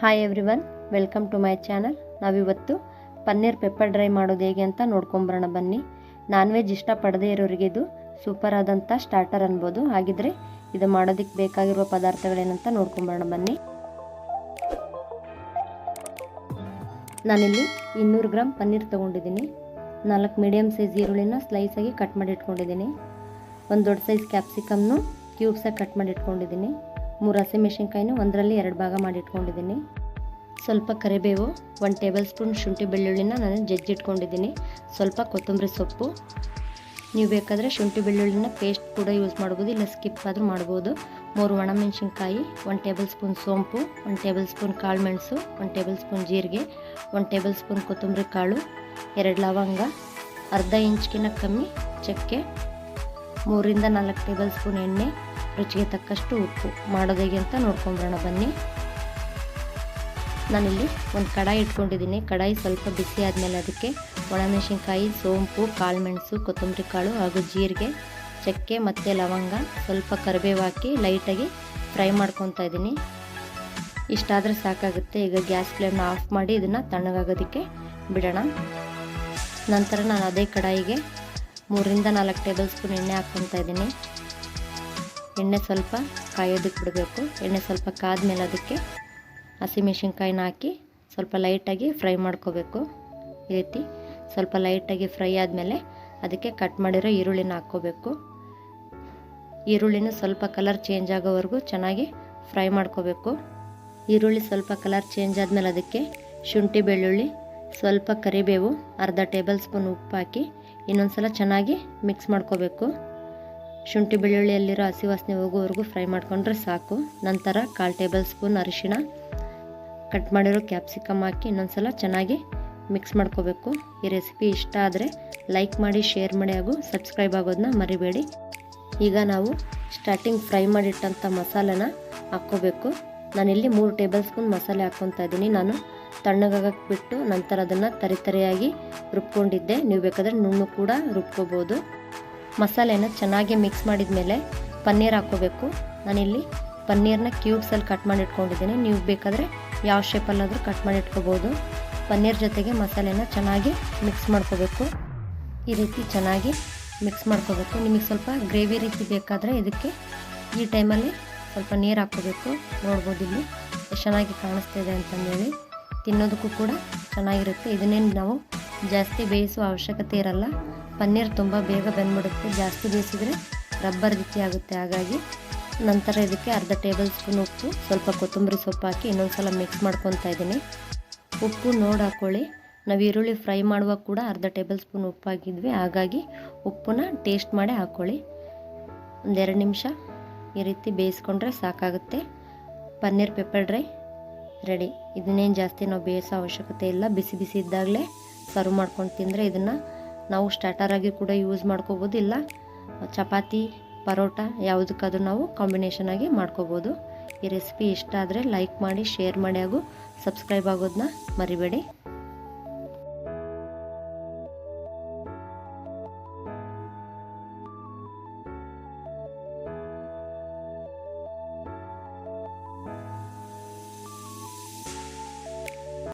Hi everyone welcome to my channel ನಾವಿವತ್ತು paneer pepper dry ಮಾಡೋದು ಹೇಗೆ ಅಂತ ನೋಡ್ಕೊಂಬರೋಣ ಬನ್ನಿ. ನಾನ್ ವೆಜ್ ಇಷ್ಟಪಡದೇ ಇರೋರಿಗೆ ಇದು ಸೂಪರ್ ಆದಂಥ ಸ್ಟಾರ್ಟರ್ ಅನ್ಬೋದು. ಹಾಗಿದ್ರೆ ಇದು ಮಾಡೋದಕ್ಕೆ ಬೇಕಾಗಿರುವ ಪದಾರ್ಥಗಳೇನಂತ ನೋಡ್ಕೊಂಬರೋಣ ಬನ್ನಿ. ನಾನಿಲ್ಲಿ ಇನ್ನೂರು ಗ್ರಾಮ್ ಪನ್ನೀರ್ ತೊಗೊಂಡಿದ್ದೀನಿ. ನಾಲ್ಕು ಮೀಡಿಯಮ್ ಸೈಜ್ ಈರುಳ್ಳಿನ ಸ್ಲೈಸಾಗಿ ಕಟ್ ಮಾಡಿ ಇಟ್ಕೊಂಡಿದ್ದೀನಿ. ಒಂದು ದೊಡ್ಡ ಸೈಜ್ ಕ್ಯಾಪ್ಸಿಕಮ್ನು ಕ್ಯೂಬ್ಸಾಗಿ ಕಟ್ ಮಾಡಿ ಇಟ್ಕೊಂಡಿದ್ದೀನಿ. ಮೂರು ಹಸಿಮೆಣಸಿನ್ಕಾಯಿನೂ ಒಂದರಲ್ಲಿ ಎರಡು ಭಾಗ ಮಾಡಿಟ್ಕೊಂಡಿದ್ದೀನಿ ಸ್ವಲ್ಪ ಕರಿಬೇವು, ಒಂದು ಟೇಬಲ್ ಸ್ಪೂನ್ ಶುಂಠಿ ಬೆಳ್ಳುಳ್ಳಿನ ನಾನು ಜಜ್ಜಿಟ್ಕೊಂಡಿದ್ದೀನಿ. ಸ್ವಲ್ಪ ಕೊತ್ತಂಬರಿ ಸೊಪ್ಪು. ನೀವು ಬೇಕಾದರೆ ಶುಂಠಿ ಬೆಳ್ಳುಳ್ಳಿನ ಪೇಸ್ಟ್ ಕೂಡ ಯೂಸ್ ಮಾಡ್ಬೋದು, ಇಲ್ಲ ಸ್ಕಿಪ್ ಆದರೂ ಮಾಡ್ಬೋದು. ಮೂರು ಒಣಮೆಣಸಿನ್ಕಾಯಿ ಒಂದು ಟೇಬಲ್ ಸ್ಪೂನ್ ಸೋಂಪು, ಒಂದು ಟೇಬಲ್ ಸ್ಪೂನ್ ಕಾಳು ಮೆಣಸು, ಒಂದು ಟೇಬಲ್ ಸ್ಪೂನ್ ಜೀರಿಗೆ, ಒಂದು ಟೇಬಲ್ ಸ್ಪೂನ್ ಕೊತ್ತಂಬರಿ ಕಾಳು, ಎರಡು ಲವಂಗ, ಅರ್ಧ ಇಂಚ್ಕಿನ ಕಮ್ಮಿ ಚಕ್ಕೆ ಮೂರಿಂದ ನಾಲ್ಕು ಟೇಬಲ್ ಸ್ಪೂನ್ ಎಣ್ಣೆ, ರುಚಿಗೆ ತಕ್ಕಷ್ಟು ಉಪ್ಪು. ಮಾಡೋದು ಅಂತ ನೋಡ್ಕೊಂಬರೋಣ, ಬನ್ನಿ. ನಾನಿಲ್ಲಿ ಒಂದು ಕಡಾಯಿ ಇಟ್ಕೊಂಡಿದ್ದೀನಿ. ಕಡಾಯಿ ಸ್ವಲ್ಪ ಬಿಸಿ ಆದಮೇಲೆ ಅದಕ್ಕೆ ಒಣಮೆಣಸಿನ್ಕಾಯಿ, ಸೋಂಪು, ಕಾಳುಮೆಣಸು, ಕೊತ್ತಂಬರಿ ಕಾಳು ಹಾಗೂ ಜೀರಿಗೆ, ಚಕ್ಕೆ ಮತ್ತು ಲವಂಗ ಸ್ವಲ್ಪ ಕರಿಬೇವು ಹಾಕಿ ಲೈಟಾಗಿ ಫ್ರೈ ಮಾಡ್ಕೊತಾ ಇದ್ದೀನಿ. ಇಷ್ಟಾದರೆ ಸಾಕಾಗುತ್ತೆ. ಈಗ ಗ್ಯಾಸ್ ಫ್ಲೇಮ್ನ ಆಫ್ ಮಾಡಿ ಇದನ್ನು ತಣ್ಣಗಾಗೋದಕ್ಕೆ ಬಿಡೋಣ. ನಂತರ ನಾನು ಅದೇ ಕಡಾಯಿಗೆ ಮೂರರಿಂದ ನಾಲ್ಕು ಟೇಬಲ್ ಸ್ಪೂನ್ ಎಣ್ಣೆ ಹಾಕ್ಕೊತಾ ಇದ್ದೀನಿ. ಎಣ್ಣೆ ಸ್ವಲ್ಪ ಕಾಯೋದಕ್ಕೆ ಬಿಡಬೇಕು. ಎಣ್ಣೆ ಸ್ವಲ್ಪ ಕಾದ್ಮೇಲೆ ಅದಕ್ಕೆ ಹಸಿಮೆಣ್ಸಿನ್ಕಾಯಿನ ಹಾಕಿ ಸ್ವಲ್ಪ ಲೈಟಾಗಿ ಫ್ರೈ ಮಾಡ್ಕೋಬೇಕು. ಈ ರೀತಿ ಸ್ವಲ್ಪ ಲೈಟಾಗಿ ಫ್ರೈ ಆದಮೇಲೆ ಅದಕ್ಕೆ ಕಟ್ ಮಾಡಿರೋ ಈರುಳ್ಳಿನ ಹಾಕ್ಕೋಬೇಕು. ಈರುಳ್ಳಿನ ಸ್ವಲ್ಪ ಕಲರ್ ಚೇಂಜ್ ಆಗೋವರೆಗೂ ಚೆನ್ನಾಗಿ ಫ್ರೈ ಮಾಡ್ಕೋಬೇಕು. ಈರುಳ್ಳಿ ಸ್ವಲ್ಪ ಕಲರ್ ಚೇಂಜ್ ಆದಮೇಲೆ ಅದಕ್ಕೆ ಶುಂಠಿ ಬೆಳ್ಳುಳ್ಳಿ, ಸ್ವಲ್ಪ ಕರಿಬೇವು, ಅರ್ಧ ಟೇಬಲ್ ಸ್ಪೂನ್ ಉಪ್ಪು ಹಾಕಿ ಇನ್ನೊಂದು ಸಲ ಚೆನ್ನಾಗಿ ಮಿಕ್ಸ್ ಮಾಡ್ಕೋಬೇಕು. ಶುಂಠಿ ಬೆಳ್ಳುಳ್ಳಿಯಲ್ಲಿರೋ ಹಸಿ ವಾಸನೆ ಹೋಗೋವರೆಗೂ ಫ್ರೈ ಮಾಡಿಕೊಂಡ್ರೆ ಸಾಕು. ನಂತರ ಕಾಲು ಟೇಬಲ್ ಸ್ಪೂನ್ ಅರಿಶಿಣ. ಕಟ್ ಮಾಡಿರೋ ಕ್ಯಾಪ್ಸಿಕಮ್ ಹಾಕಿ ಇನ್ನೊಂದು ಸಲ ಚೆನ್ನಾಗಿ ಮಿಕ್ಸ್ ಮಾಡ್ಕೋಬೇಕು. ಈ ರೆಸಿಪಿ ಇಷ್ಟ ಆದರೆ ಲೈಕ್ ಮಾಡಿ ಶೇರ್ ಮಾಡಿ ಹಾಗೂ ಸಬ್ಸ್ಕ್ರೈಬ್ ಆಗೋದನ್ನ ಮರಿಬೇಡಿ. ಈಗ ನಾವು ಸ್ಟಾರ್ಟಿಂಗ್ ಫ್ರೈ ಮಾಡಿಟ್ಟಂಥ ಮಸಾಲೆನ ಹಾಕ್ಕೋಬೇಕು. ನಾನಿಲ್ಲಿ ಮೂರು ಟೇಬಲ್ ಸ್ಪೂನ್ ಮಸಾಲೆ ಹಾಕ್ಕೊತಾ ಇದ್ದೀನಿ. ನಾನು ತಣ್ಣಗಾಗಕ್ಕೆ ಬಿಟ್ಟು ನಂತರ ಅದನ್ನು ತರಿತರಿಯಾಗಿ ರುಬ್ಕೊಂಡಿದ್ದೆ. ನೀವು ಬೇಕಾದರೆ ನುಣ್ಣು ಕೂಡ ರುಬ್ಕೋಬೋದು. ಮಸಾಲೆನ ಚೆನ್ನಾಗಿ ಮಿಕ್ಸ್ ಮಾಡಿದ ಮೇಲೆ ಪನ್ನೀರ್ ಹಾಕ್ಕೋಬೇಕು. ನಾನಿಲ್ಲಿ ಪನ್ನೀರ್ನ ಕ್ಯೂಬ್ಸಲ್ಲಿ ಕಟ್ ಮಾಡಿ ಇಟ್ಕೊಂಡಿದ್ದೀನಿ. ನೀವು ಬೇಕಾದರೆ ಯಾವ ಶೇಪಲ್ಲಾದರೂ ಕಟ್ ಮಾಡಿ ಇಟ್ಕೋಬೋದು. ಪನ್ನೀರ್ ಜೊತೆಗೆ ಮಸಾಲೆನ ಚೆನ್ನಾಗಿ ಮಿಕ್ಸ್ ಮಾಡ್ಕೋಬೇಕು. ಈ ರೀತಿ ಚೆನ್ನಾಗಿ ಮಿಕ್ಸ್ ಮಾಡ್ಕೋಬೇಕು. ನಿಮಗೆ ಸ್ವಲ್ಪ ಗ್ರೇವಿ ರೀತಿ ಬೇಕಾದರೆ ಇದಕ್ಕೆ ಈ ಟೈಮಲ್ಲಿ ಸ್ವಲ್ಪ ನೀರು ಹಾಕೋಬೇಕು ನೋಡ್ಬೋದು ಇಲ್ಲಿ ಎಷ್ಟು ಚೆನ್ನಾಗಿ ಕಾಣಿಸ್ತಿದೆ ಅಂತಂದೇಳಿ. ತಿನ್ನೋದಕ್ಕೂ ಕೂಡ ಚೆನ್ನಾಗಿರುತ್ತೆ. ಇದನ್ನೇನು ನಾವು ಜಾಸ್ತಿ ಬೇಯಿಸುವ ಅವಶ್ಯಕತೆ ಇರಲ್ಲ. ಪನ್ನೀರ್ ತುಂಬ ಬೇಗ ಬಂದ್ಬಿಡುತ್ತೆ. ಜಾಸ್ತಿ ಬೇಯಿಸಿದರೆ ರಬ್ಬರ್ ರೀತಿ ಆಗುತ್ತೆ. ಹಾಗಾಗಿ ನಂತರ ಇದಕ್ಕೆ ಅರ್ಧ ಟೇಬಲ್ ಸ್ಪೂನ್ ಉಪ್ಪು, ಸ್ವಲ್ಪ ಕೊತ್ತಂಬರಿ ಸೊಪ್ಪು ಹಾಕಿ ಇನ್ನೊಂದು ಸಲ ಮಿಕ್ಸ್ ಮಾಡ್ಕೊತಾ ಇದ್ದೀನಿ. ಉಪ್ಪು ನೋಡಿ ಹಾಕ್ಕೊಳ್ಳಿ ನಾವು ಈರುಳ್ಳಿ ಫ್ರೈ ಮಾಡುವಾಗ ಕೂಡ ಅರ್ಧ ಟೇಬಲ್ ಸ್ಪೂನ್ ಉಪ್ಪು ಹಾಕಿದ್ವಿ. ಹಾಗಾಗಿ ಉಪ್ಪನ್ನ ಟೇಸ್ಟ್ ಮಾಡಿ ಹಾಕ್ಕೊಳ್ಳಿ ಒಂದೆರಡು ನಿಮಿಷ ಈ ರೀತಿ ಬೇಯಿಸ್ಕೊಂಡ್ರೆ ಸಾಕಾಗುತ್ತೆ. ಪನ್ನೀರ್ ಪೆಪ್ಪರ್ ಡ್ರೈ ರೆಡಿ ಇದನ್ನೇನು ಜಾಸ್ತಿ ನಾವು ಬೇಯಿಸೋ ಅವಶ್ಯಕತೆ ಇಲ್ಲ. ಬಿಸಿ ಬಿಸಿ ಇದ್ದಾಗಲೇ ಸರ್ವ್ ಮಾಡ್ಕೊಂಡು ತಿಂದರೆ ಇದನ್ನು ನಾವು ಸ್ಟಾರ್ಟರಾಗಿ ಕೂಡ ಯೂಸ್ ಮಾಡ್ಕೋಬೋದು. ಇಲ್ಲ, ಚಪಾತಿ, ಪರೋಟ ಯಾವುದಕ್ಕಾದ್ರೂ ನಾವು ಕಾಂಬಿನೇಷನ್ ಆಗಿ ಮಾಡ್ಕೋಬೋದು. ಈ ರೆಸಿಪಿ ಇಷ್ಟ ಆದರೆ ಲೈಕ್ ಮಾಡಿ ಶೇರ್ ಮಾಡಿ ಹಾಗೂ ಸಬ್ಸ್ಕ್ರೈಬ್ ಆಗೋದನ್ನ ಮರಿಬೇಡಿ.